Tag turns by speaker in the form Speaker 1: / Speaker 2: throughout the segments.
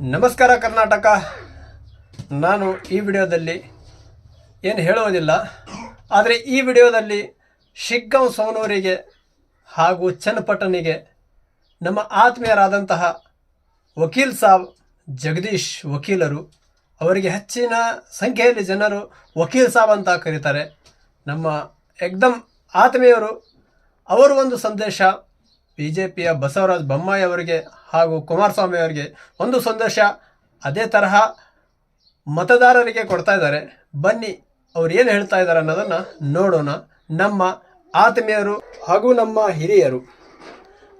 Speaker 1: ನಮಸ್ಕಾರ ಕರ್ನಾಟಕ. ನಾನು ಈ ವಿಡಿಯೋದಲ್ಲಿ ಏನು ಹೇಳುವುದಿಲ್ಲ, ಆದರೆ ಈ ವಿಡಿಯೋದಲ್ಲಿ ಶಿಗ್ಗಾಂವ್ ಸೋನೂರಿಗೆ ಹಾಗೂ ಚನ್ನಪಟ್ಟಣಿಗೆ ನಮ್ಮ ಆತ್ಮೀಯರಾದಂತಹ ವಕೀಲ್ ಸಾಬ್ ಜಗದೀಶ್ ವಕೀಲರು ಅವರಿಗೆ ಹೆಚ್ಚಿನ ಸಂಖ್ಯೆಯಲ್ಲಿ ಜನರು ವಕೀಲ್ ಸಾಬ್ ಅಂತ ಕರೀತಾರೆ. ನಮ್ಮ ಎಕ್ದಮ್ ಆತ್ಮೀಯರು ಅವರು ಒಂದು ಸಂದೇಶ ಬಿ ಜೆ ಪಿಯ ಬಸವರಾಜ ಬೊಮ್ಮಾಯಿ ಅವರಿಗೆ ಹಾಗೂ ಕುಮಾರಸ್ವಾಮಿ ಅವರಿಗೆ ಒಂದು ಸಂದೇಶ ಅದೇ ತರಹ ಮತದಾರರಿಗೆ ಕೊಡ್ತಾ ಇದ್ದಾರೆ. ಬನ್ನಿ ಅವ್ರು ಏನು ಹೇಳ್ತಾ ಇದ್ದಾರೆ ಅನ್ನೋದನ್ನು ನೋಡೋಣ. ನಮ್ಮ ಆತ್ಮೀಯರು ಹಾಗೂ ನಮ್ಮ ಹಿರಿಯರು.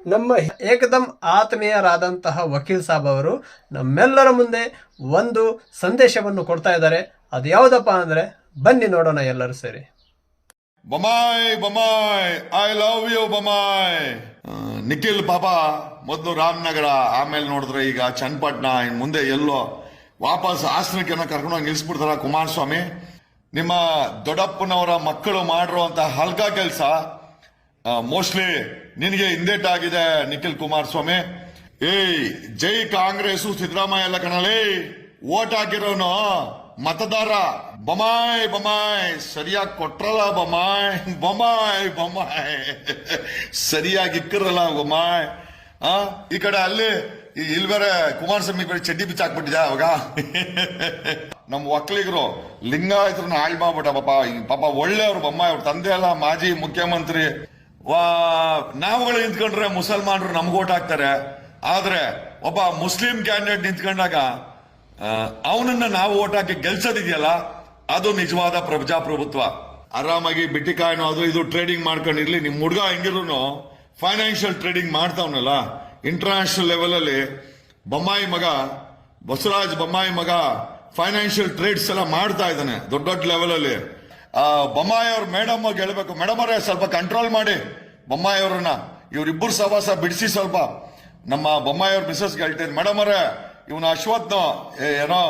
Speaker 1: ನಮ್ಮ ಏಕದಮ್ ಆತ್ಮೀಯರಾದಂತಹ ವಕೀಲ್ ಸಾಬ್ ಅವರು ನಮ್ಮೆಲ್ಲರ ಮುಂದೆ ಒಂದು ಸಂದೇಶವನ್ನು ಕೊಡ್ತಾ ಇದ್ದಾರೆ. ಅದು ಯಾವುದಪ್ಪ ಅಂದರೆ ಬನ್ನಿ ನೋಡೋಣ ಎಲ್ಲರೂ ಸೇರಿ.
Speaker 2: Bommai Bommai I love you Bommai. Nikhil baba ಮೊದಲು ರಾಮನಗರ, ಆಮೇಲೆ ನೋಡಿದ್ರೆ ಈಗ ಚನ್ನಪಟ್ಟಣ ಮುಂದೆ ಎಲ್ಲೋ ವಾಪಸ್ ಕರ್ಕೊಂಡು ಹೋಗಿ ನಿಲ್ಸ್ಬಿಡ್ತಾರ ಕುಮಾರಸ್ವಾಮಿ. ನಿಮ್ಮ ದೊಡ್ಡಪ್ಪನವರ ಮಕ್ಕಳು ಮಾಡಿರುವಂತ ಹಲ್ಕಾ ಕೆಲಸ ಮೋಸ್ಟ್ಲಿ ನಿನಗೆ ಹಿಂದೇಟ್ ಆಗಿದೆ ನಿಖಿಲ್ ಕುಮಾರಸ್ವಾಮಿ. ಏಯ್, ಜೈ ಕಾಂಗ್ರೆಸ್ ಸಿದ್ದರಾಮಯ್ಯ ಎಲ್ಲ ಕಣಲೇ. ಓಟ್ ಹಾಕಿರೋನು. ಮತದಾರ, ಬಮಾಯ್ ಬಮಾಯ್, ಸರಿಯಾಗಿ ಕೊಟ್ರಲ್ಲ ಬಮಾಯ್ ಬಮಾಯ್ ಬಮಾಯ್. ಸರಿಯಾಗಿ ಇಕ್ಕರಲ್ಲ ಬೊಮಾಯ್. ಆ, ಈ ಕಡೆ ಅಲ್ಲಿ ಇಲ್ಲಿ ಬೇರೆ ಕುಮಾರಸ್ವಾಮಿ ಬೇರೆ ಚಡ್ಡಿ ಬಿಚ್ಚಾಕ್ಬಿಟ್ಟಿದ್ಯಾ ಅವಾಗ ನಮ್ಮ ಒಕ್ಕಲಿಗರು, ಲಿಂಗಾಯತರನ್ನ ಹಾಳು ಮಾಡ್ಬಿಟ್ಟ ಪಾಪ. ಪಾಪ ಒಳ್ಳೆಯವ್ರು ಬೊಮ್ಮ ಅವ್ರ, ತಂದೆ ಅಲ್ಲ, ಮಾಜಿ ಮುಖ್ಯಮಂತ್ರಿ. ವಾ, ನಾವುಗಳು ನಿಂತ್ಕೊಂಡ್ರೆ ಮುಸಲ್ಮಾನರು ನಮ್ಗೆ ಓಟ್ ಹಾಕ್ತಾರೆ. ಆದ್ರೆ, ಒಬ್ಬ ಮುಸ್ಲಿಂ ಕ್ಯಾಂಡಿಡೇಟ್ ನಿಂತ್ಕೊಂಡಾಗ ಅವನನ್ನ ನಾವು ಓಟ್ ಹಾಕಿ ಗೆಲ್ಸೋದಿದೆಯಲ್ಲ, ಅದು ನಿಜವಾದ ಪ್ರಜಾಪ್ರಭುತ್ವ. ಆರಾಮಾಗಿ ಬಿಟ್ಟಿಕಾಯಿನೋ ಅದು ಇದು ಟ್ರೇಡಿಂಗ್ ಮಾಡ್ಕೊಂಡಿರ್ಲಿ, ನಿಮ್ ಹುಡುಗ ಹೆಂಗಿದ್ರು ಫೈನಾನ್ಷಿಯಲ್ ಟ್ರೇಡಿಂಗ್ ಮಾಡ್ತಾವನಲ್ಲ ಇಂಟರ್ನ್ಯಾಷನಲ್ ಲೆವೆಲ್ ಅಲ್ಲಿ ಬೊಮ್ಮಾಯಿ ಮಗ, ಬಸವರಾಜ್ ಬೊಮ್ಮಾಯಿ ಮಗ ಫೈನಾನ್ಷಿಯಲ್ ಟ್ರೇಡ್ಸ್ ಎಲ್ಲ ಮಾಡ್ತಾ ಇದ್ದಾನೆ, ದೊಡ್ಡ ದೊಡ್ಡ ಲೆವೆಲ್ ಅಲ್ಲಿ. ಬೊಮ್ಮಾಯಿ ಅವ್ರ ಮೇಡಮ್ ಹೇಳ್ಬೇಕು ಮೇಡಮ್ ಅವರೇ ಸ್ವಲ್ಪ ಕಂಟ್ರೋಲ್ ಮಾಡಿ, ಬೊಮ್ಮಾಯಿ ಅವ್ರನ್ನ. ಇವ್ರಿಬ್ಬರು ಸವಾಸ ಬಿಡಿಸಿ ಸ್ವಲ್ಪ. ನಮ್ಮ ಬೊಮ್ಮಾಯಿ ಅವ್ರ ಮಿಸಸ್ ಹೇಳ್ತೀನಿ ಮೇಡಮ್ ಅವರೇ ಇವನು ಅಶ್ವತ್ನ ಏನೋ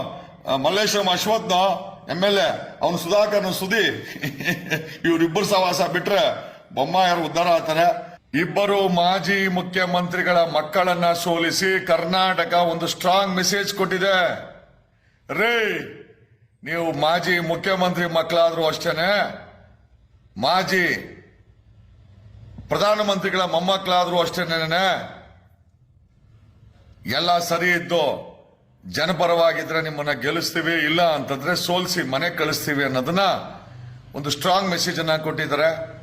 Speaker 2: ಮಲ್ಲೇಶ್ವರಂ ಅಶ್ವತ್ನ ಎಂ ಎಲ್ ಎ, ಅವನು ಸುಧಾಕರ್ನ ಸುದಿ ಇವರಿಬ್ಬರು ಸವಾಸ ಬಿಟ್ರೆ ಬೊಮ್ಮಾಯರು ಉದ್ಧಾರ ಆಗ್ತಾರೆ. ಇಬ್ಬರು ಮಾಜಿ ಮುಖ್ಯಮಂತ್ರಿಗಳ ಮಕ್ಕಳನ್ನ ಸೋಲಿಸಿ ಕರ್ನಾಟಕ ಒಂದು ಸ್ಟ್ರಾಂಗ್ ಮೆಸೇಜ್ ಕೊಟ್ಟಿದೆ. ರೇ, ನೀವು ಮಾಜಿ ಮುಖ್ಯಮಂತ್ರಿ ಮಕ್ಕಳಾದ್ರೂ ಅಷ್ಟೇನೆ, ಮಾಜಿ ಪ್ರಧಾನಮಂತ್ರಿಗಳ ಮೊಮ್ಮಕ್ಕಳಾದ್ರೂ ಅಷ್ಟೇನೆ ಎಲ್ಲ ಸರಿ ಇದ್ದು ಜನಪರವಾಗಿದ್ರೆ ನಿಮ್ಮನ್ನ ಗೆಲ್ಲಿಸ್ತೀವಿ, ಇಲ್ಲ ಅಂತಂದ್ರೆ ಸೋಲ್ಸಿ ಮನೆ ಕಳಿಸ್ತೀವಿ ಅನ್ನೋದನ್ನ ಒಂದು ಸ್ಟ್ರಾಂಗ್ ಮೆಸೇಜ್ ಅನ್ನ ಕೊಟ್ಟಿದ್ದಾರೆ.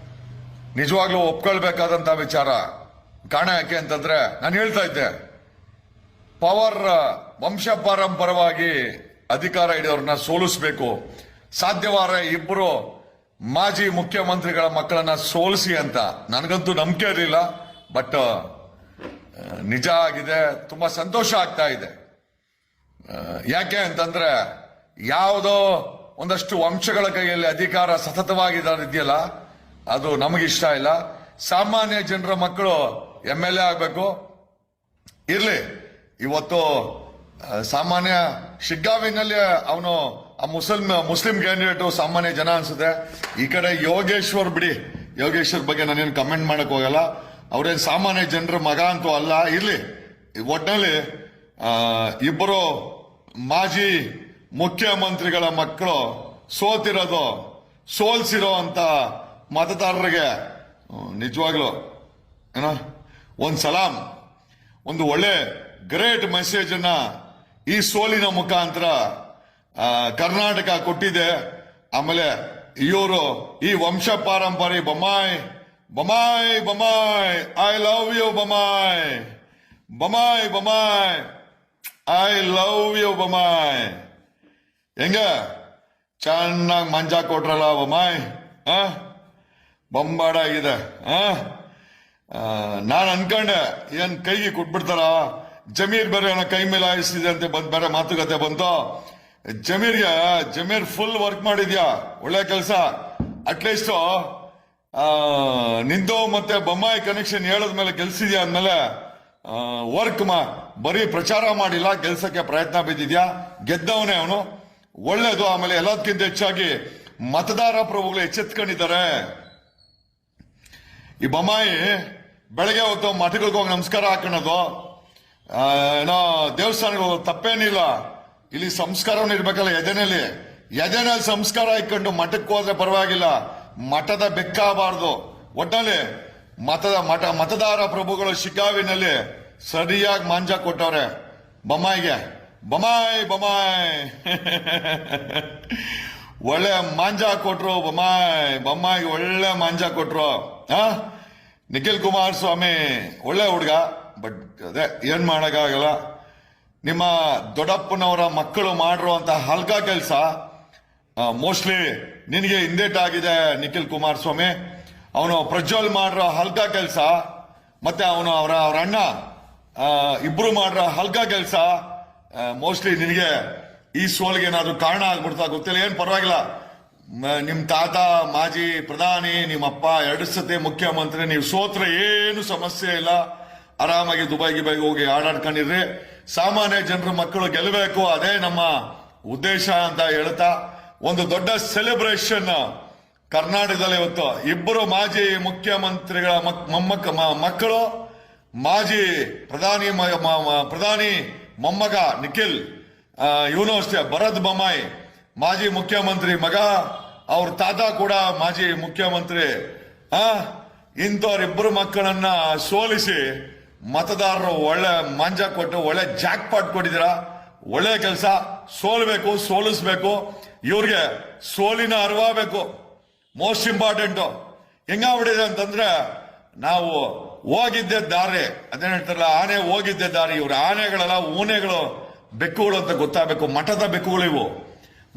Speaker 2: ನಿಜವಾಗ್ಲೂ ಒಪ್ಕೊಳ್ಬೇಕಾದಂತ ವಿಚಾರ. ಕಾರಣ ಯಾಕೆ ಅಂತಂದ್ರೆ ನಾನು ಹೇಳ್ತಾ ಇದ್ದೆ. ಪವರ್ ವಂಶ ಪಾರಂಪರವಾಗಿ ಅಧಿಕಾರ ಹಿಡಿಯೋರನ್ನ ಸೋಲಿಸಬೇಕು. ಸಾಧ್ಯವಾರ ಇಬ್ಬರು ಮಾಜಿ ಮುಖ್ಯಮಂತ್ರಿಗಳ ಮಕ್ಕಳನ್ನ ಸೋಲಿಸಿ ಅಂತ. ನನಗಂತೂ ನಂಬಿಕೆ ಇರಲಿಲ್ಲ ಬಟ್ ನಿಜ ಆಗಿದೆ, ತುಂಬಾ ಸಂತೋಷ ಆಗ್ತಾ ಇದೆ. ಯಾಕೆ ಅಂತಂದ್ರೆ ಯಾವುದೋ ಒಂದಷ್ಟು ವಂಶಗಳ ಕೈಯಲ್ಲಿ ಅಧಿಕಾರ ಸತತವಾಗಿದೆಯಲ್ಲ ಅದು ನಮಗಿಷ್ಟ ಇಲ್ಲ. ಸಾಮಾನ್ಯ ಜನರ ಮಕ್ಕಳು ಎಂ ಎಲ್ ಎ ಆಗಬೇಕು. ಇರ್ಲಿ, ಇವತ್ತು ಸಾಮಾನ್ಯ ಶಿಗ್ಗಾವಿನಲ್ಲಿ ಅವನು ಆ ಮುಸಲ್ಮ, ಮುಸ್ಲಿಂ ಕ್ಯಾಂಡಿಡೇಟ್ ಸಾಮಾನ್ಯ ಜನ ಅನ್ಸುತ್ತೆ. ಈ ಕಡೆ ಯೋಗೇಶ್ವರ್ ಬಿಡಿ. ಯೋಗೇಶ್ವರ್ ಬಗ್ಗೆ ನಾನೇನು ಕಮೆಂಟ್ ಮಾಡಕ್ ಹೋಗಲ್ಲ. ಅವ್ರೇನ್ ಸಾಮಾನ್ಯ ಜನರ ಮಗ ಅಂತೂ ಅಲ್ಲ, ಇರಲಿ. ಒಟ್ಟಿನಲ್ಲಿ ಇಬ್ಬರು ಮಾಜಿ ಮುಖ್ಯಮಂತ್ರಿಗಳ ಮಕ್ಕಳು ಸೋತಿರೋದು, ಸೋಲ್ಸಿರೋ ಅಂತ ಮತದಾರರಿಗೆ ನಿಜವಾಗ್ಲು, ಏನೋ, ಒಂದು ಸಲಾಂ, ಒಂದು ಒಳ್ಳೆ ಗ್ರೇಟ್ ಮೆಸೇಜ್ ಈ ಸೋಲಿನ ಮುಖಾಂತರ ಕರ್ನಾಟಕ ಕೊಟ್ಟಿದೆ. ಆಮೇಲೆ ಇವರು ಈ ವಂಶ ಪಾರಂಪರಿ, Bommai Bommai Bommai I love you Bommai Bommai Bommai I love you Bommai ಹೆಂಗ? ಚೆನ್ನಾಗಿ ಮಂಜ ಕೊಟ್ರಲ್ಲ ಬೊಮ್ಮಾಯ್ ಆ? ಬೊಂಬಾಡ ಆಗಿದೆ ನಾನು ಅನ್ಕೊಂಡೆ, ಏನ್ ಕೈಗೆ ಕೊಟ್ಬಿಡ್ತಾರ? ಜಮೀರ್ ಬೇರೆ ಏನೋ ಕೈ ಮೇಲೆ ಆಯಿಸಿದೆ ಅಂತ ಬಂದ್ ಬೇರೆ ಮಾತುಕತೆ ಬಂತು. ಜಮೀರ್ಗೆ, ಜಮೀರ್ ಫುಲ್ ವರ್ಕ್ ಮಾಡಿದ್ಯಾ? ಒಳ್ಳೆ ಕೆಲಸ. ಅಟ್ಲೀಸ್ಟ್ ನಿಂದು ಮತ್ತೆ ಬೊಮ್ಮಾಯಿ ಕನೆಕ್ಷನ್ ಹೇಳದ್ಮೇಲೆ ಗೆಲ್ಸಿದ್ಯಾ ಅಂದ್ಮೇಲೆ ವರ್ಕ್ ಮಾ, ಬರೀ ಪ್ರಚಾರ ಮಾಡಿಲ್ಲ ಗೆಲ್ಸಕ್ಕೆ ಪ್ರಯತ್ನ ಬಿದ್ದಿದ್ಯಾ? ಗೆದ್ದವನೇ ಅವನು. ಒಳ್ಳೇದು, ಆಮೇಲೆ ಎಲ್ಲದಕ್ಕಿಂತ ಹೆಚ್ಚಾಗಿ ಮತದಾರ ಪ್ರಭುಗಳು ಎಚ್ಚೆತ್ಕೊಂಡಿದ್ದಾರೆ. ಈ ಬೊಮ್ಮಾಯಿ ಬೆಳಗ್ಗೆ ಹೊತ್ತು ಮಠಗಳಿಗೆ ಹೋಗಿ ನಮಸ್ಕಾರ ಹಾಕೊಳ್ಳೋದು. ಏನೋ ದೇವಸ್ಥಾನಗಳು ತಪ್ಪೇನಿಲ್ಲ. ಇಲ್ಲಿ ಸಂಸ್ಕಾರವನ್ನು ಇರ್ಬೇಕಲ್ಲ ಎದೆನಲ್ಲಿ. ಎದೆನಲ್ಲಿ ಸಂಸ್ಕಾರ ಇಕ್ಕೊಂಡು ಮಠಕ್ಕೆ ಹೋದ್ರೆ ಪರವಾಗಿಲ್ಲ. ಮಠದ ಬೆಕ್ಕಾಗಬಾರ್ದು ಒಟ್ಟಲ್ಲಿ ಮತದ ಮಠ, ಮತದಾರ ಪ್ರಭುಗಳು ಶಿಕಾವಿನಲ್ಲಿ ಸರಿಯಾಗಿ ಮಾಂಜ ಕೊಟ್ಟವ್ರೆ. ಬೊಮ್ಮಾಯಿಗೆ, ಬೊಮ್ಮಾಯಿ ಬೊಮ್ಮಾಯಿ. ಒಳ್ಳೆ ಮಾಂಜ ಕೊಟ್ರು, ಬೊಮ್ಮಾಯಿ, ಬೊಮ್ಮಾಯಿಗೆ ಒಳ್ಳೆ ಮಾಂಜ ಕೊಟ್ರು. ಹಾ? ನಿಖಿಲ್ ಕುಮಾರ್ ಸ್ವಾಮಿ, ಒಳ್ಳೆ ಹುಡುಗ. ಬಟ್ ಅದೇ, ಏನ್ ಮಾಡೋಕ್ಕಾಗಲ್ಲ. ನಿಮ್ಮ ದೊಡ್ಡಪ್ಪನವರ ಮಕ್ಕಳು ಮಾಡಿರುವಂತ ಹಲ್ಕ ಕೆಲಸ ಮೋಸ್ಟ್ಲಿ ನಿನಗೆ ಹಿಂದೇಟ್ ಆಗಿದೆ ನಿಖಿಲ್ ಕುಮಾರಸ್ವಾಮಿ. ಅವನು ಪ್ರಜ್ವಲ್ ಮಾಡಿರೋ ಹಲ್ಕ ಕೆಲಸ, ಮತ್ತೆ ಅವನು ಅವರ ಅವರ ಅಣ್ಣ ಇಬ್ರು ಮಾಡಿರೋ ಹಲ್ಕ ಕೆಲಸ. ಮೋಸ್ಟ್ಲಿ ನಿನಗೆ ಈ ಸೋಲ್ಗೆ ಏನಾದರೂ ಕಾರಣ ಆಗ್ಬಿಡ್ತಾ ಗೊತ್ತಿಲ್ಲ. ಏನು ಪರವಾಗಿಲ್ಲ. ನಿಮ್ಮ ನಿಮ್ ತಾತ, ಮಾಜಿ ಪ್ರಧಾನಿ ನಿಮ್ಮ ಅಪ್ಪ ಎರಡು ಸತಿ ಮುಖ್ಯಮಂತ್ರಿ, ನೀವು ಸೋತ್ರ ಏನು ಸಮಸ್ಯೆ ಇಲ್ಲ. ಆರಾಮಾಗಿ ದುಬೈ ಗಿಬೈಗೆ ಹೋಗಿ ಆಡಾಡ್ಕೊಂಡಿರ್ರಿ. ಸಾಮಾನ್ಯ ಜನರ ಮಕ್ಕಳು ಗೆಲ್ಲಬೇಕು ಅದೇ ನಮ್ಮ ಉದ್ದೇಶ ಅಂತ ಹೇಳ್ತಾ ಒಂದು ದೊಡ್ಡ ಸೆಲೆಬ್ರೇಷನ್ ಕರ್ನಾಟಕದಲ್ಲಿ ಇವತ್ತು ಇಬ್ಬರು ಮಾಜಿ ಮುಖ್ಯಮಂತ್ರಿಗಳ ಮಕ್- ಮೊಮ್ಮಕ್ಕ ಮಕ್ಕಳು, ಮಾಜಿ ಪ್ರಧಾನಿ ಪ್ರಧಾನಿ ಮೊಮ್ಮಗ ನಿಖಿಲ್ ಇವನು ಅಷ್ಟೇ, ಭರತ್ ಬೊಮ್ಮಾಯಿ, ಮಾಜಿ ಮುಖ್ಯಮಂತ್ರಿ ಮಗ, ಅವ್ರ ತಾತ ಕೂಡ ಮಾಜಿ ಮುಖ್ಯಮಂತ್ರಿ, ಆ ಇಂಥವ್ರಿಬ್ಬರು ಮಕ್ಕಳನ್ನ ಸೋಲಿಸಿ ಮತದಾರರು ಒಳ್ಳೆ ಮಂಜ ಕೊಟ್ಟು, ಒಳ್ಳೆ ಜಾಕ್ ಪಾಟ್ ಕೊಟ್ಟಿದ್ದೀರಾ, ಒಳ್ಳೆ ಕೆಲಸ, ಸೋಲ್ಬೇಕು, ಸೋಲಿಸ್ಬೇಕು. ಇವ್ರಿಗೆ ಸೋಲಿನ ಅರಿವಾಗಬೇಕು ಮೋಸ್ಟ್ ಇಂಪಾರ್ಟೆಂಟು ಹೆಂಗಾಗ್ಬಿಟ್ಟಿದೆ ಅಂತಂದ್ರೆ, ನಾವು ಹೋಗಿದ್ದೆ ದಾರಿ, ಅದೇನ್ ಹೇಳ್ತಾರಲ್ಲ, ಆನೆ ಹೋಗಿದ್ದೆ ದಾರಿ. ಇವ್ರ ಆನೆಗಳೆಲ್ಲ ಊನೆಗಳು ಬೆಕ್ಕುಗಳು ಅಂತ ಗೊತ್ತಾಗಬೇಕು. ಮಠದ ಬೆಕ್ಕುಗಳಿವು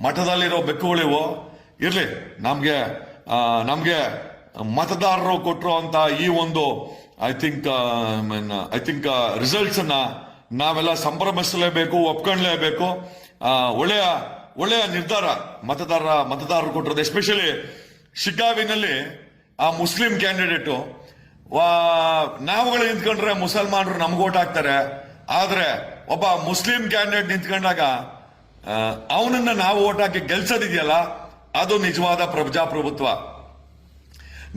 Speaker 2: ಮಠದಲ್ಲಿರೋ ಬೆಕ್ಕುಗಳಿವು ಇರ್ಲಿ, ನಮಗೆ ನಮ್ಗೆ ಮತದಾರರು ಕೊಟ್ಟರು ಅಂತ ಈ ಒಂದು I think I think results ಅನ್ನ ನಾವೆಲ್ಲ ಸಂಭ್ರಮಿಸಲೇಬೇಕು, ಒಪ್ಕೊಳ್ಲೇಬೇಕು. ಒಳ್ಳೆಯ ಒಳ್ಳೆಯ ನಿರ್ಧಾರ ಮತದಾರ, ಮತದಾರರು ಕೊಟ್ಟಿರೋದು ಎಸ್ಪೆಷಲಿ ಶಿಕಾವಿನಲ್ಲಿ ಆ ಮುಸ್ಲಿಂ ಕ್ಯಾಂಡಿಡೇಟು ನಾವುಗಳು ನಿಂತ್ಕೊಂಡ್ರೆ ಮುಸಲ್ಮಾನರು ನಮ್ಗೆ ಓಟ್ ಹಾಕ್ತಾರೆ. ಆದ್ರೆ ಒಬ್ಬ ಮುಸ್ಲಿಂ ಕ್ಯಾಂಡಿಡೇಟ್ ನಿಂತ್ಕೊಂಡಾಗ ಅವನನ್ನ ನಾವು ಓಟ್ ಹಾಕಿ ಗೆಲ್ಸೋದಿದೆಯಲ್ಲ, ಅದು ನಿಜವಾದ ಪ್ರಜಾಪ್ರಭುತ್ವ.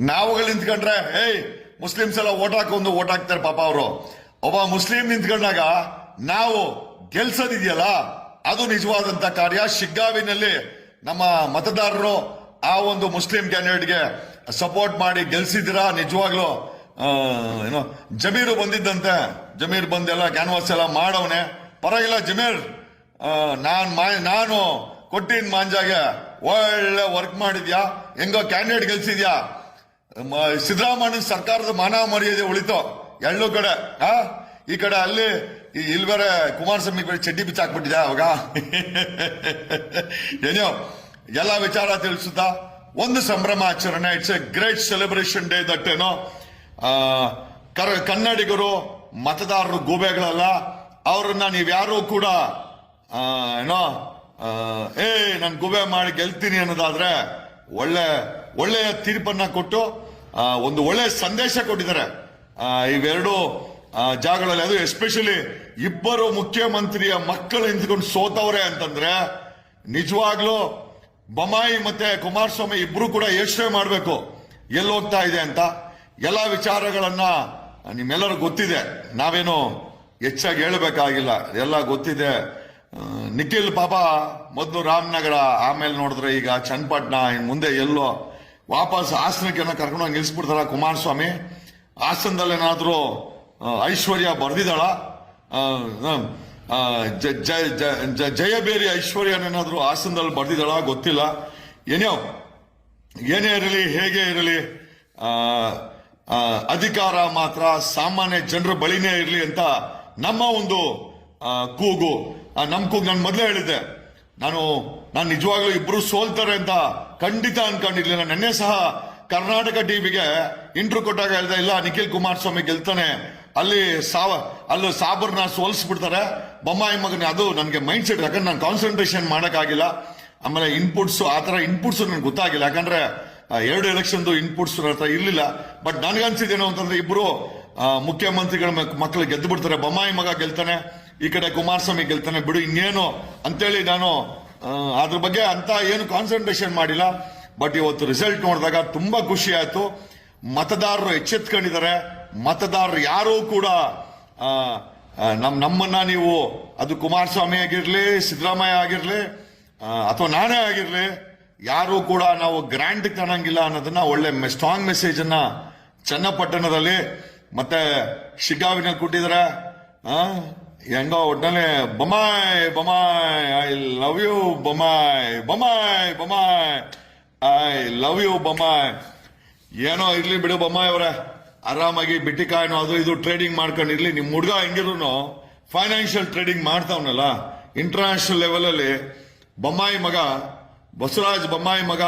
Speaker 2: ನಾವುಗಳು ನಿಂತ್ಕೊಂಡ್ರೆ, ಹೇಯ್, ಮುಸ್ಲಿಮ್ಸ್ ಎಲ್ಲ ಓಟ್ ಹಾಕೊಂಡು ಓಟ್ ಹಾಕ್ತಾರೆ ಪಾಪ ಅವರು. ಒಬ್ಬ ಮುಸ್ಲಿಂ ನಿಂತ್ಕೊಂಡಾಗ, ನಾವು ಗೆಲ್ಸೋದಿದೆಯಲ್ಲ ಅದು ನಿಜವಾದಂತ ಕಾರ್ಯ. ಶಿಗ್ಗಾವಿನಲ್ಲಿ ನಮ್ಮ ಮತದಾರರು ಆ ಒಂದು ಮುಸ್ಲಿಂ ಕ್ಯಾಂಡಿಡೇಟ್ಗೆ ಸಪೋರ್ಟ್ ಮಾಡಿ ಗೆಲ್ಸಿದ್ದೀರಾ? ನಿಜವಾಗ್ಲೂ ಏನೋ, ಜಮೀರು ಬಂದಿದ್ದಂತೆ. ಜಮೀರ್ ಬಂದೆಲ್ಲ ಕ್ಯಾನ್ವಾಸ್ ಎಲ್ಲ ಮಾಡವನೆ. ಪರವಾಗಿಲ್ಲ ಜಮೀರ್ ನಾನು ಮಾ- ನಾನು ಕೊಟ್ಟಿನ ಮಾಂಜಾಗೆ ಒಳ್ಳೆ ವರ್ಕ್ ಮಾಡಿದ್ಯಾ? ಹೆಂಗೋ ಕ್ಯಾಂಡಿಡೇಟ್ ಗೆಲ್ಸಿದ್ಯಾ? ಸಿದ್ದರಾಮಯ್ಯ ಸರ್ಕಾರದ ಮಾನ ಮರ್ಯಾದೆ ಉಳಿತು. ಎಳ್ಳು ಕಡೆ, ಆ, ಈ ಕಡೆ ಅಲ್ಲಿ ಇಲ್ಲಿ ಬೇರೆ ಕುಮಾರಸ್ವಾಮಿ ಬೇರೆ ಚಡ್ಡಿ ಬಿಚ್ಚಾಕ್ಬಿಟ್ಟಿದೆ ಅವಾಗ? ಏನೋ ಎಲ್ಲ ವಿಚಾರ ತಿಳಿಸುತ್ತಾ, ಒಂದು ಸಂಭ್ರಮ ಆಚರಣೆ. It's a great celebration day that ಏನೋ ಕನ್ನಡಿಗರು, ಮತದಾರರು ಗೂಬೆಗಳಲ್ಲ, ಅವ್ರನ್ನ ನೀವ್ಯಾರೂ ಕೂಡ ಏನೋ ಏ, ನಾನು ಗುಬೆ ಮಾಡಿ ಗೆಲ್ತೀನಿ ಅನ್ನೋದಾದ್ರೆ ಒಳ್ಳೆ, ಒಳ್ಳೆಯ ತೀರ್ಪನ್ನ ಕೊಟ್ಟು ಒಂದು ಒಳ್ಳೆ ಸಂದೇಶ ಕೊಟ್ಟಿದ್ದಾರೆ. ಇವೆರಡು ಜಾಗಗಳಲ್ಲಿ ಅದು ಎಸ್ಪೆಷಲಿ ಇಬ್ಬರು ಮುಖ್ಯಮಂತ್ರಿಯ ಮಕ್ಕಳು ನಿಂತ್ಕೊಂಡು ಸೋತವ್ರೆ ಅಂತಂದ್ರೆ ನಿಜವಾಗ್ಲೂ ಬೊಮ್ಮಾಯಿ ಮತ್ತೆ ಕುಮಾರಸ್ವಾಮಿ ಇಬ್ರು ಕೂಡ ಯೋಚನೆ ಮಾಡಬೇಕು. ಎಲ್ಲಿ ಹೋಗ್ತಾ ಇದೆ ಅಂತ? ಎಲ್ಲ ವಿಚಾರಗಳನ್ನ ನಿಮ್ಮೆಲ್ಲರೂ ಗೊತ್ತಿದೆ. ನಾವೇನು ಹೆಚ್ಚಾಗಿ ಹೇಳಬೇಕಾಗಿಲ್ಲ. ಎಲ್ಲ ಗೊತ್ತಿದೆ. ಆ, ನಿಖಿಲ್ ಪಾಪ ಮೊದಲು ರಾಮನಗರ ಆಮೇಲೆ ನೋಡಿದ್ರೆ ಈಗ ಚನ್ನಪಟ್ಟಣ ಮುಂದೆ ಎಲ್ಲೋ ವಾಪಸ್ ಹಾಸನಕ್ಕೆ ಕರ್ಕೊಂಡು ಹೋಗಿ ನಿಲ್ಸ್ಬಿಡ್ತಾರ ಕುಮಾರಸ್ವಾಮಿ. ಹಾಸನದಲ್ಲಿ ಏನಾದರೂ ಆ, ಐಶ್ವರ್ಯ ಬರ್ದಿದ್ದಾಳ. ಜಯಬೇರಿ ಐಶ್ವರ್ಯನೇನಾದ್ರೂ ಹಾಸನದಲ್ಲಿ ಬರ್ದಿದ್ದಾಳ ಗೊತ್ತಿಲ್ಲ. ಏನೋ, ಏನೇ ಇರಲಿ, ಹೇಗೆ ಇರಲಿ ಅಧಿಕಾರ ಮಾತ್ರ, ಸಾಮಾನ್ಯ ಜನರ ಬಳಿನೇ ಇರಲಿ ಅಂತ ನಮ್ಮ ಒಂದು ಕೂಗು. ನಮ್ಮ ನಮ್ ಕೂಗು ನಾನು ಮೊದಲೇ ಹೇಳಿದ್ದೆ. ನಾನು ನಾನು ನಿಜವಾಗ್ಲೂ ಇಬ್ರು ಸೋಲ್ತಾರೆ ಅಂತ ಖಂಡಿತ ಅನ್ಕೊಂಡಿರ್ಲಿಲ್ಲ. ನೆನ್ನೆ ಸಹ ಕರ್ನಾಟಕ ಟಿವಿಗೆ ಇಂಟ್ರು ಕೊಟ್ಟಾಗ ಹೇಳ್ದೆ, ಇಲ್ಲ, ನಿಖಿಲ್ ಕುಮಾರಸ್ವಾಮಿ ಗೆಲ್ತಾನೆ ಅಲ್ಲಿ ಸಾವ, ಅಲ್ಲಿ ಸಾಬರ್ನ ಸೋಲಿಸ್ಬಿಡ್ತಾರೆ ಬೊಮ್ಮಾಯಿ ಮಗನ, ಅದು ನನಗೆ ಮೈಂಡ್ ಸೆಟ್ ಯಾಕಂದ್ರೆ ನಾನು ಕಾನ್ಸಂಟ್ರೇಷನ್ ಮಾಡೋಕ್ಕಾಗಿಲ್ಲ. ಆಮೇಲೆ ಇನ್ಪುಟ್ಸು ಆ ಥರ ಇನ್ಪುಟ್ಸ್ ನನಗೆ ಗೊತ್ತಾಗಿಲ್ಲ. ಯಾಕಂದ್ರೆ ಎರಡು ಎಲೆಕ್ಷನ್ದು ಇನ್ಪುಟ್ಸ್ ಹತ್ರ ಇರಲಿಲ್ಲ. ಬಟ್ ನನಗನ್ಸಿದ್ದೇನು ಅಂತಂದ್ರೆ ಇಬ್ಬರು ಮುಖ್ಯಮಂತ್ರಿಗಳ ಮಕ್- ಮಕ್ಕಳು ಗೆದ್ದು ಬಿಡ್ತಾರೆ ಬೊಮ್ಮಾಯಿ ಮಗ ಗೆಲ್ತಾನೆ, ಈ ಕಡೆ ಕುಮಾರಸ್ವಾಮಿ ಗೆಲ್ತಾನೆ. ಬಿಡು, ಇನ್ನೇನು ಅಂತೇಳಿ ನಾನು ಅದ್ರ ಬಗ್ಗೆ ಅಂತ ಏನು ಕಾನ್ಸಂಟ್ರೇಷನ್ ಮಾಡಿಲ್ಲ. ಬಟ್ ಇವತ್ತು ರಿಸಲ್ಟ್ ನೋಡಿದಾಗ ತುಂಬಾ ಖುಷಿ ಆಯ್ತು. ಮತದಾರರು ಎಚ್ಚೆತ್ಕೊಂಡಿದ್ದಾರೆ. ಮತದಾರರು ಯಾರೂ ಕೂಡ ನಮ್ಮ ನಮ್ಮನ್ನ ನೀವು ಅದು ಕುಮಾರಸ್ವಾಮಿ ಆಗಿರಲಿ, ಸಿದ್ದರಾಮಯ್ಯ ಆಗಿರಲಿ ಅಥವಾ ನಾನೇ ಆಗಿರಲಿ, ಯಾರು ಕೂಡ ನಾವು ಗ್ರ್ಯಾಂಡ್ ಕಾಣಂಗಿಲ್ಲ ಅನ್ನೋದನ್ನ ಒಳ್ಳೆ ಸ್ಟ್ರಾಂಗ್ ಮೆಸೇಜ್ ಅನ್ನ ಚನ್ನಪಟ್ಟಣದಲ್ಲಿ ಮತ್ತೆ ಶಿಗ್ಗಾವಿನಲ್ಲಿ ಕೊಟ್ಟಿದ್ದಾರೆ ಹೆಂಗ ಒಟ್ನಲ್ಲಿ Bommai Bommai I love you Bommai Bommai Bommai I love you Bommai ಏನೋ ಇರ್ಲಿ ಬಿಡು ಬೊಮ್ಮಾಯ್ ಅವರೇ. ಆರಾಮಾಗಿ ಬಿಟ್ಟಿಕಾಯಿನೋ ಅದು ಇದು ಟ್ರೇಡಿಂಗ್ ಮಾಡ್ಕೊಂಡು ನಿಮ್ಮ ನಿಮ್ ಹುಡುಗ ಹೆಂಗಿದ್ರು ಫೈನಾನ್ಷಿಯಲ್ ಟ್ರೇಡಿಂಗ್ ಮಾಡ್ತಾವನಲ್ಲ. ಇಂಟರ್ನ್ಯಾಷನಲ್ ಲೆವೆಲಲ್ಲಿ ಬೊಮ್ಮಾಯಿ ಮಗ, ಬಸವರಾಜ್ ಬೊಮ್ಮಾಯಿ ಮಗ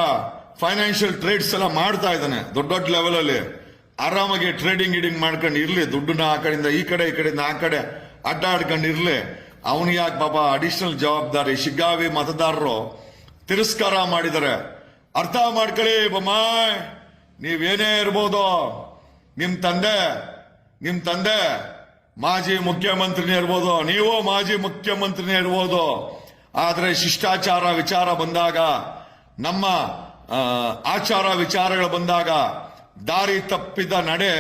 Speaker 2: ಫೈನಾನ್ಷಿಯಲ್ ಟ್ರೇಡ್ಸ್ ಎಲ್ಲ ಮಾಡ್ತಾ ಇದ್ದಾನೆ. ದೊಡ್ಡ ದೊಡ್ಡ ಲೆವೆಲಲ್ಲಿ ಆರಾಮಾಗಿ ಟ್ರೇಡಿಂಗ್ ಗಿಡಿಂಗ್ ಮಾಡ್ಕೊಂಡು ಇರಲಿ. ದುಡ್ಡನ್ನ ಆ ಕಡೆಯಿಂದ ಈ ಕಡೆ, ಈ ಕಡೆಯಿಂದ ಆ ಕಡೆ ಅಡ್ಡಾಡ್ಕೊಂಡು ಇರಲಿ. ಅವನು ಯಾಕೆ ಪಾಪ ಅಡಿಷನಲ್ ಜವಾಬ್ದಾರಿ, ಶಿಗ್ಗಾವಿ ಮತದಾರರು ತಿರಸ್ಕಾರ ಮಾಡಿದ್ದಾರೆ. ಅರ್ಥ ಮಾಡ್ಕೊಳ್ಳಿ ಬೊಮ್ಮಾಯ್. ನೀವೇನೇ ಇರ್ಬೋದು. ನಿಮ್ ತಂದೆ ನಿಮ್ ತಂದೆ, ಮಾಜಿ ಮುಖ್ಯಮಂತ್ರಿನೇ ಇರ್ಬೋದು, ನೀವು ಮಾಜಿ ಮುಖ್ಯಮಂತ್ರಿನೇ ಇರ್ಬೋದು, ಆದ್ರೆ ಶಿಷ್ಟಾಚಾರ ವಿಚಾರ ಬಂದಾಗ, ನಮ್ಮ ಆಚಾರ ವಿಚಾರಗಳು ಬಂದಾಗ ದಾರಿ ತಪ್ಪಿದ ನಡೆ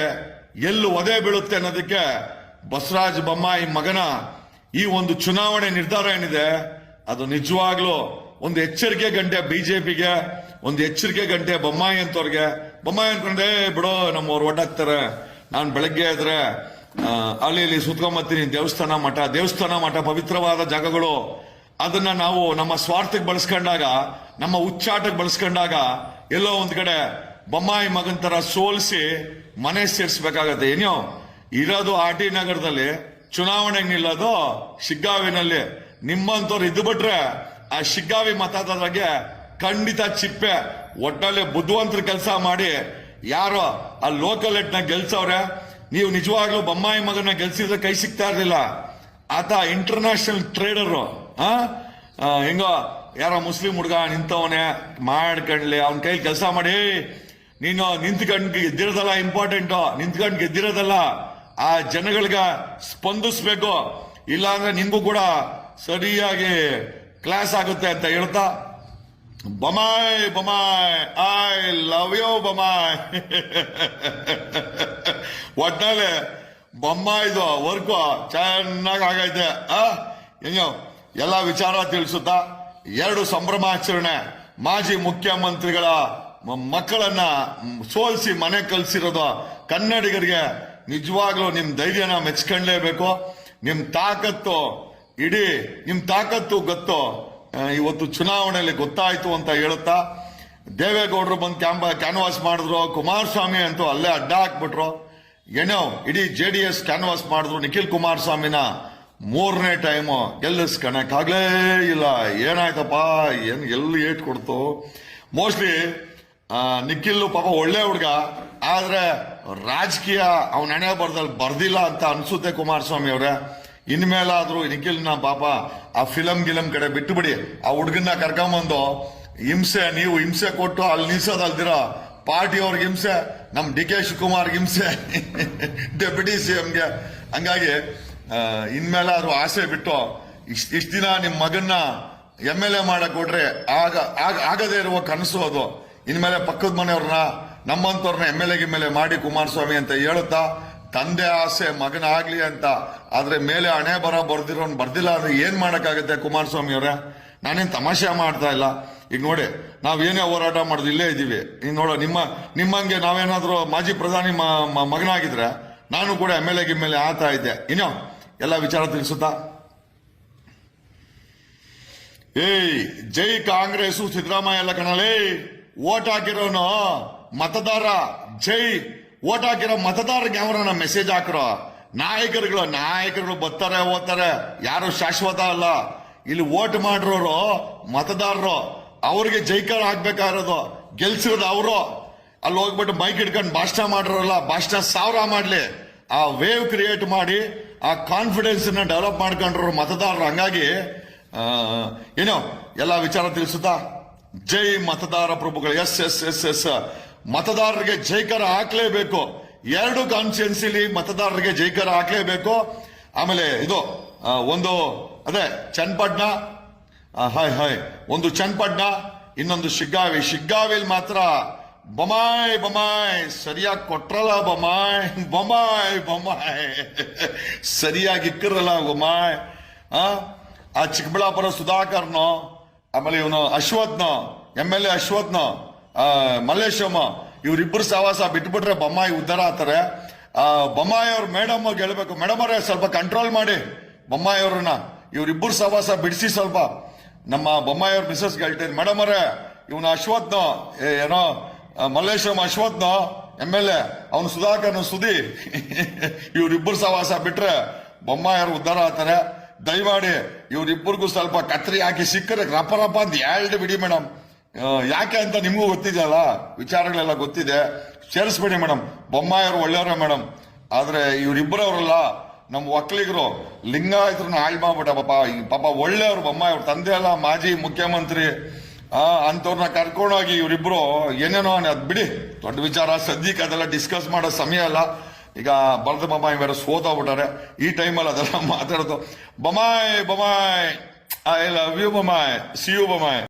Speaker 2: ಎಲ್ಲೂ ಒದೆ ಬೀಳುತ್ತೆ ಅನ್ನೋದಕ್ಕೆ ಬಸವರಾಜ ಬೊಮ್ಮಾಯಿ ಮಗನ ಈ ಒಂದು ಚುನಾವಣೆ ನಿರ್ಧಾರ ಏನಿದೆ, ಅದು ನಿಜವಾಗ್ಲೂ ಒಂದು ಎಚ್ಚರಿಕೆ ಗಂಟೆ ಬಿಜೆಪಿಗೆ, ಒಂದು ಎಚ್ಚರಿಕೆ ಗಂಟೆ ಬೊಮ್ಮಾಯಿ ಅಂತವ್ರಿಗೆ ಬೊಮ್ಮಾಯಿ ಅನ್ಕೊಂಡೆ, ಬಿಡೋ, ನಮ್ಮವ್ರು ಒಡ್ಡಾಗ್ತಾರೆ ನಾನು ಬೆಳಗ್ಗೆ ಆದ್ರೆ ಅಲ್ಲಿ ಇಲ್ಲಿ ಸುತ್ಕೊಂಬತ್ತೀನಿ, ದೇವಸ್ಥಾನ ಮಠ. ದೇವಸ್ಥಾನ ಮಠ ಪವಿತ್ರವಾದ ಜಾಗಗಳು. ಅದನ್ನ ನಾವು ನಮ್ಮ ಸ್ವಾರ್ಥಕ್ಕೆ ಬಳಸ್ಕೊಂಡಾಗ, ನಮ್ಮ ಉಚ್ಚಾಟಕ್ಕೆ ಬಳಸ್ಕೊಂಡಾಗ, ಎಲ್ಲೋ ಒಂದ್ ಕಡೆ ಬೊಮ್ಮಾಯಿ ಮಗನ್ ತರ ಸೋಲಿಸಿ ಮನೆ ಸೇರಿಸ್ಬೇಕಾಗತ್ತೆ. ಏನೋ, ಇರೋದು ಆರ್ ಟಿ ನಗರದಲ್ಲಿ, ಚುನಾವಣೆ ನಿಲ್ಲೋದು ಶಿಗ್ಗಾವಿನಲ್ಲಿ. ನಿಮ್ಮಂತವ್ರು ಇದ್ದು ಬಿಟ್ರೆ ಆ ಶಿಗ್ಗಾವಿ ಮತದಾರರಿಗೆ ಖಂಡಿತ ಚಿಪ್ಪೆ. ಒಟ್ಟಲ್ಲಿ ಬುದ್ಧಿವಂತರ ಕೆಲಸ ಮಾಡಿ, ಯಾರೋ ಆ ಲೋಕಲ್ ಎಟ್ನ ಗೆಲ್ಸವ್ರೆ, ನೀವು ನಿಜವಾಗ್ಲೂ ಬೊಮ್ಮಾಯಿ ಮಗನ ಗೆಲ್ಸಿದ್ರೆ ಕೈ ಸಿಗ್ತಾ ಇರಲಿಲ್ಲ. ಆತ ಇಂಟರ್ನ್ಯಾಷನಲ್ ಟ್ರೇಡರ್ ಹೆಂಗೋ, ಯಾರೋ ಮುಸ್ಲಿಂ ಹುಡುಗ ನಿಂತವನೆ ಮಾಡ್ಕೊಂಡ್ಲಿ ಅವನ ಕೈಲಿ ಕೆಲಸ ಮಾಡಿ, ನೀನು ನಿಂತ್ಕಂಡ್ ಗೆದ್ದಿರೋದಲ್ಲ ಇಂಪಾರ್ಟೆಂಟ್ ನಿಂತ್ಕೊಂಡ್ ಗೆದ್ದಿರೋದಲ್ಲ ಆ ಜನಗಳಿಗೆ ಸ್ಪಂದಿಸ್ಬೇಕು. ಇಲ್ಲಾಂದ್ರೆ ನಿಮಗೂ ಕೂಡ ಸರಿಯಾಗಿ ಕ್ಲಾಸ್ ಆಗುತ್ತೆ ಅಂತ ಹೇಳ್ತಾ Bommai Bommai I love you Bommai. ಒಟ್ನಲ್ಲಿ ಬೊಮ್ಮಾಯ್ದು ವರ್ಕು ಚೆನ್ನಾಗಿ ಆಗೈತೆ. ಆ, ಹೆಂಗೋ ಎಲ್ಲ ವಿಚಾರ ತಿಳಿಸುತ್ತಾ? ಎರಡು ಸಂಭ್ರಮಾಚರಣೆ. ಮಾಜಿ ಮುಖ್ಯಮಂತ್ರಿಗಳ ಮಕ್ಕಳನ್ನ ಸೋಲಿಸಿ ಮನೆ ಕಲಿಸಿರೋದು ಕನ್ನಡಿಗರಿಗೆ ನಿಜವಾಗ್ಲೂ ನಿಮ್ಮ ಧೈರ್ಯನ ಮೆಚ್ಕೊಂಡ್ಲೇಬೇಕು. ನಿಮ್ಮ ತಾಕತ್ತು, ಇಡೀ ನಿಮ್ಮ ತಾಕತ್ತು, ಗೊತ್ತು ಇವತ್ತು ಚುನಾವಣೆಯಲ್ಲಿ ಗೊತ್ತಾಯಿತು ಅಂತ ಹೇಳುತ್ತಾ ದೇವೇಗೌಡರು ಬಂದು ಕ್ಯಾಂಬ, ಕ್ಯಾನ್ವಾಸ್ ಮಾಡಿದ್ರು, ಕುಮಾರಸ್ವಾಮಿ ಅಂತೂ ಅಲ್ಲೇ ಅಡ್ಡ ಹಾಕ್ಬಿಟ್ರು. ಏನೋ, ಇಡೀ ಜೆ ಡಿ ಎಸ್ ಕ್ಯಾನ್ವಾಸ್ ಮಾಡಿದ್ರು, ನಿಖಿಲ್ ಕುಮಾರಸ್ವಾಮಿನ ಮೂರನೇ ಟೈಮು ಗೆಲ್ಲಿಸ್ಕೊಳಕ್ಕಾಗ್ಲೇ ಇಲ್ಲ. ಏನಾಯ್ತಪ್ಪ, ಏನು ಎಲ್ಲಿ ಏಟ್ ಕೊಡ್ತು? ಮೋಸ್ಟ್ಲಿ ನಿಖಿಲ್ ಪಾಪ ಒಳ್ಳೆ ಹುಡುಗ, ಆದ್ರೆ ರಾಜಕೀಯ ಅವನ ಹಣೆ ಬರ್ದಲ್ಲಿ ಬರ್ದಿಲ್ಲ ಅಂತ ಅನ್ಸುತ್ತೆ ಕುಮಾರಸ್ವಾಮಿ ಅವ್ರೆ. ಇನ್ಮೇಲಾದ್ರೂ ನಿಖಿಲ್ನ ಪಾಪ ಆ ಫಿಲಂ ಗಿಲಂ ಕಡೆ ಬಿಟ್ಟು ಬಿಡಿ ಆ ಹುಡುಗನ್ನ ಕರ್ಕೊಂಬಂದು ಹಿಂಸೆ, ನೀವು ಹಿಂಸೆ ಕೊಟ್ಟು ಅಲ್ಲಿ ನಿಲ್ಸೋದಲ್ದಿರ, ಪಾರ್ಟಿ ಅವ್ರಿಗೆ ಹಿಂಸೆ ನಮ್ಮ ಡಿ ಕೆ ಶಿವಕುಮಾರ್ ಹಿಂಸೆ. ಡೆಪ್ಯೂಟಿ ಸಿ ಎಂಗೆ ಹಂಗಾಗಿ ಇನ್ಮೇಲಾದ್ರೂ ಆಸೆ ಬಿಟ್ಟು ಇಷ್ಟ ಇಷ್ಟ ದಿನ ನಿಮ್ಮ ಮಗನ್ನ ಎಂ ಎಲ್ ಎ ಮಾಡಕ್ ಕೊಟ್ರೆ ಆಗ, ಆಗ- ಆಗದೇ ಇರುವ ಕನಸು ಅದು. ಇನ್ಮೇಲೆ ಪಕ್ಕದ ಮನೆಯವ್ರನ್ನ, ನಮ್ಮಂತವ್ರನ್ನ ಎಂ ಎಲ್ ಎ ಗಿಮ್ ಎಲ್ ಎ ಮಾಡಿ ಕುಮಾರಸ್ವಾಮಿ ಅಂತ ಹೇಳುತ್ತಾ ತಂದೆ ಆಸೆ, ಮಗನಾಗ್ಲಿ ಅಂತ. ಆದ್ರೆ ಮೇಲೆ ಹಣೆ ಬರ ಬರ್ದಿರೋನ್ ಬರ್ದಿಲ್ಲ ಅಂದ್ರೆ ಏನ್ ಮಾಡಕ್ಕಾಗತ್ತೆ ಕುಮಾರಸ್ವಾಮಿ ಅವರೇ? ನಾನೇನ್ ತಮಾಷೆ ಮಾಡ್ತಾ ಇಲ್ಲ. ಈಗ ನೋಡಿ, ನಾವ್ ಏನೇ ಹೋರಾಟ ಮಾಡೋದು ಇಲ್ಲೇ ಇದೀವಿ ಈಗ ನೋಡ, ನಿಮ್ಮ, ನಿಮ್ಮಂಗೆ ನಾವೇನಾದ್ರೂ ಮಾಜಿ ಪ್ರಧಾನಿ ಮಗನಾಗಿದ್ರೆ ನಾನು ಕೂಡ ಎಂ ಎಲ್ ಎ ಎ ಆತಾ ಇದ್ದೆ. ಇನ್ನೋ ಎಲ್ಲ ವಿಚಾರ ತಿಳಿಸುತ್ತಾ? ಏಯ್, ಜೈ ಕಾಂಗ್ರೆಸ್ ಸಿದ್ದರಾಮಯ್ಯ ಎಲ್ಲ ಕಣಲೇ. ಓಟ್ ಹಾಕಿರೋನು ಮತದಾರ. ಜೈ ಓಟ್ ಹಾಕಿರೋ ಮತದಾರರಿಗೆ ಯಾವನ ಮೆಸೇಜ್ ಹಾಕಿರೋ ನಾಯಕರುಗಳು ನಾಯಕರುಗಳು ಬರ್ತಾರೆ ಓದ್ತಾರೆ ಯಾರು ಶಾಶ್ವತ ಅಲ್ಲ. ಇಲ್ಲಿ ಓಟ್ ಮಾಡಿರೋರು, ಮತದಾರರು, ಅವ್ರಿಗೆ ಜೈಕಾರ ಹಾಕ್ಬೇಕಾಗಿರೋದು ಗೆಲ್ಸಿರೋದು ಅವರು. ಅಲ್ಲಿ ಹೋಗ್ಬಿಟ್ಟು ಮೈಕ್ ಹಿಡ್ಕೊಂಡು ಭಾಷಣ ಮಾಡಿರೋಲ್ಲ ಭಾಷಣ ಸಾವಿರ ಮಾಡ್ಲಿ. ಆ ವೇವ್ ಕ್ರಿಯೇಟ್ ಮಾಡಿ, ಆ ಕಾನ್ಫಿಡೆನ್ಸ್ ಡೆವಲಪ್ ಮಾಡ್ಕೊಂಡ್ರು ಮತದಾರರು ಹಂಗಾಗಿ ಏನೋ, ಎಲ್ಲ ವಿಚಾರ ತಿಳಿಸುತ್ತಾ? ಜೈ ಮತದಾರ ಪ್ರಭುಗಳು, ಎಸ್ ಎಸ್ ಎಸ್ ಎಸ್. ಮತದಾರರಿಗೆ ಜೈಕಾರ ಹಾಕ್ಲೇಬೇಕು. ಎರಡು ಕಾನ್ಸ್ಟಿಟ್ಯೂನ್ಸಿಲಿ ಮತದಾರರಿಗೆ ಜೈಕಾರ ಹಾಕ್ಲೇಬೇಕು. ಆಮೇಲೆ ಇದು ಒಂದು, ಅದೇ ಚನ್ನಪಟ್ಟಣ ಹಾಯ್ ಹಾಯ್, ಒಂದು ಚನ್ನಪಟ್ಟಣ ಇನ್ನೊಂದು ಶಿಗ್ಗಾವಿ. ಶಿಗ್ಗಾವಿಲ್ ಮಾತ್ರ ಬೊಮಾಯ್ ಬೊಮಾಯ್, ಸರಿಯಾಗಿ ಕೊಟ್ರಲ್ಲ ಬೊಮಾಯ್ ಬೊಮಾಯ್ ಬೊಮಾಯ್. ಸರಿಯಾಗಿ ಇಕ್ಕರಲ್ಲ ಬೊಮಾಯ್. ಆ ಚಿಕ್ಕಬಳ್ಳಾಪುರ ಸುಧಾಕರ್ನೋ, ಆಮೇಲೆ ಇವನು ಅಶ್ವತ್ನೋ, ಎಂ ಎಲ್ ಎ ಅಶ್ವತ್ನೋ ಮಲ್ಲೇಶಮ್ಮ ಇವರಿಬ್ಬರು ಸಹವಾಸ ಬಿಟ್ಬಿಟ್ರೆ ಬೊಮ್ಮಾಯಿ ಉದ್ಧಾರ ಆತಾರೆ ಬೊಮ್ಮಾಯಿ ಅವ್ರ ಮೇಡಮ್ ಹೇಳ್ಬೇಕು. ಮೇಡಮ್ ಅವರೇ, ಸ್ವಲ್ಪ ಕಂಟ್ರೋಲ್ ಮಾಡಿ ಬೊಮ್ಮಾಯಿ ಅವ್ರನ್ನ. ಇವರಿಬ್ಬರು ಸಹವಾಸ ಬಿಡಿಸಿ ಸ್ವಲ್ಪ. ನಮ್ಮ ಬೊಮ್ಮಾಯಿ ಅವ್ರ ಮಿಸಸ್ ಹೇಳ್ತೀನಿ ಮೇಡಮ್ ಅವರೇ, ಇವನು ಅಶ್ವತ್ನೋ ಏನೋ ಮಲ್ಲೇಶಮ್ಮ ಅಶ್ವತ್ನೋ ಎಂ ಎಲ್ ಎ, ಅವನು ಸುಧಾಕರ್ನ ಸುದಿ ಇವರಿಬ್ಬರು ಸಹವಾಸ ಬಿಟ್ರೆ ಬೊಮ್ಮಾಯಿ ಅವ್ರು ಉದ್ಧಾರ ಆಗ್ತಾರೆ. ದಯಮಾಡಿ ಇವ್ರಿಬ್ಬರಿಗೂ ಸ್ವಲ್ಪ ಕತ್ರಿ ಹಾಕಿ ಸಿಕ್ಕರೆ ರಪ್ಪ ರಪ್ಪ ಅಂತ ಎರಡು ಬಿಡಿ ಮೇಡಮ್. ಯಾಕೆ ಅಂತ ನಿಮಗೂ ಗೊತ್ತಿದೆಯಲ್ಲ? ವಿಚಾರಗಳೆಲ್ಲ ಗೊತ್ತಿದೆ. ಸೇರಿಸ್ಬೇಡಿ ಮೇಡಮ್ ಬೊಮ್ಮಾಯವರು ಒಳ್ಳೆಯವರೇ ಮೇಡಮ್ ಆದರೆ ಇವರಿಬ್ಬರವರಲ್ಲ, ನಮ್ಮ ಒಕ್ಕಲಿಗರು ಲಿಂಗಾಯತರನ್ನ ಹಾಳು ಮಾಡ್ಬಿಟ್ಟ ಪಾಪ, ಈ ಪಾಪ ಒಳ್ಳೆಯವರು ಬೊಮ್ಮಾಯವ್ರ ತಂದೆ ಅಲ್ಲ, ಮಾಜಿ ಮುಖ್ಯಮಂತ್ರಿ. ಆ ಅಂತವ್ರನ್ನ ಕರ್ಕೊಂಡೋಗಿ ಇವರಿಬ್ಬರು ಏನೇನೋ ಅದ್ ಬಿಡಿ. ದೊಡ್ಡ ವಿಚಾರ. ಸದ್ಯಕ್ಕೆ ಅದೆಲ್ಲ ಡಿಸ್ಕಸ್ ಮಾಡೋ ಸಮಯ ಅಲ್ಲ. ಈಗ ಭರತ ಬೊಮ್ಮಾಯಿ ಬೇರೆ ಸೋತೋಗ್ಬಿಟ್ಟಾರೆ. ಈ ಟೈಮಲ್ಲಿ ಅದೆಲ್ಲ ಮಾತಾಡೋದು, Bommai Bommai I love you Bommai. See you Bommai.